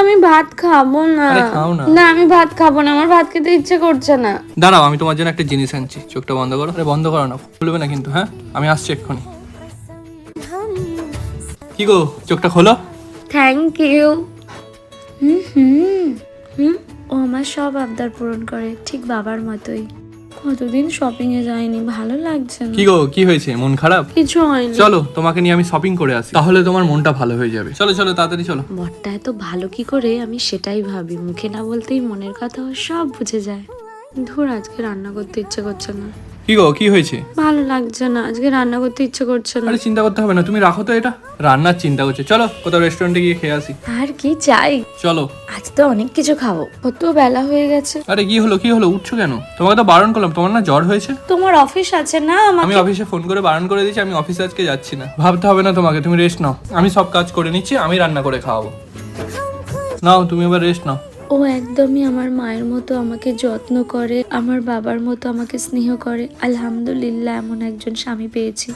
আমি ভাত খাব না। আরে খাও না। না আমি ভাত খাব না আমার ভাত খেতে ইচ্ছে করছে না। দাঁড়াও আমি তোমার জন্য একটা জিনিস আনছি চোখটা বন্ধ করো। আরে বন্ধ করো না খুলবে না কিন্তু হ্যাঁ? আমি আসছি এক্ষুনি। কি গো চোখটা খোলো। থ্যাংক ইউ হুম হুম হুম। ও আমার সব আবদার পূরণ করে ঠিক বাবার মতোই। কতদিন শপিং এ যাইনি ভালো লাগছে না। কি গো কি হয়েছে? মন খারাপ? কিছু হয়নি। চলো তোমাকে নিয়ে আমি শপিং করে আসি। তাহলে তোমার মনটা ভালো হয়ে যাবে। চলো চলো তাড়াতাড়ি চলো। বরটা এত ভালো কি করে আমি সেটাই ভাবি। মুখে না বলতেই মনের কথা সব বুঝে যায়। ধুর আজকে রান্না করতে ইচ্ছে করছে না। কি গো কি হয়েছে? ভালো লাগছে না আজকে রান্না করতে ইচ্ছে করছে না। আরে চিন্তা করতে হবে না তুমি রাখো তো এটা। রান্নার চিন্তা করছে। চলো কোথাও রেস্টুরেন্টে গিয়ে খেয়ে আসি। আর কি চাই? চলো। আজ তো অনেক কিছু খাব। কত বেলা হয়ে গেছে। আরে কি হলো কি হলো? উঠছো কেন? তোমাকে তো বারণ করলাম তোমার না জ্বর হয়েছে? তোমার অফিস আছে না আমি আমাকে অফিসে ফোন করে বারণ করে দিয়েছি আমি অফিসে আজকে যাচ্ছি না। ভাবতে হবে না তোমাকে তুমি রেস্ট নাও। আমি সব কাজ করে নিচ্ছি আমি রান্না করে খাওয়াবো। নাও তুমি এবার রেস্ট নাও। ও একদমই আমার মায়ের মতো আমাকে যত্ন করে, আমার বাবার মতো আমাকে স্নেহ করে। আলহামদুলিল্লাহ, এমন একজন স্বামী পেয়েছি।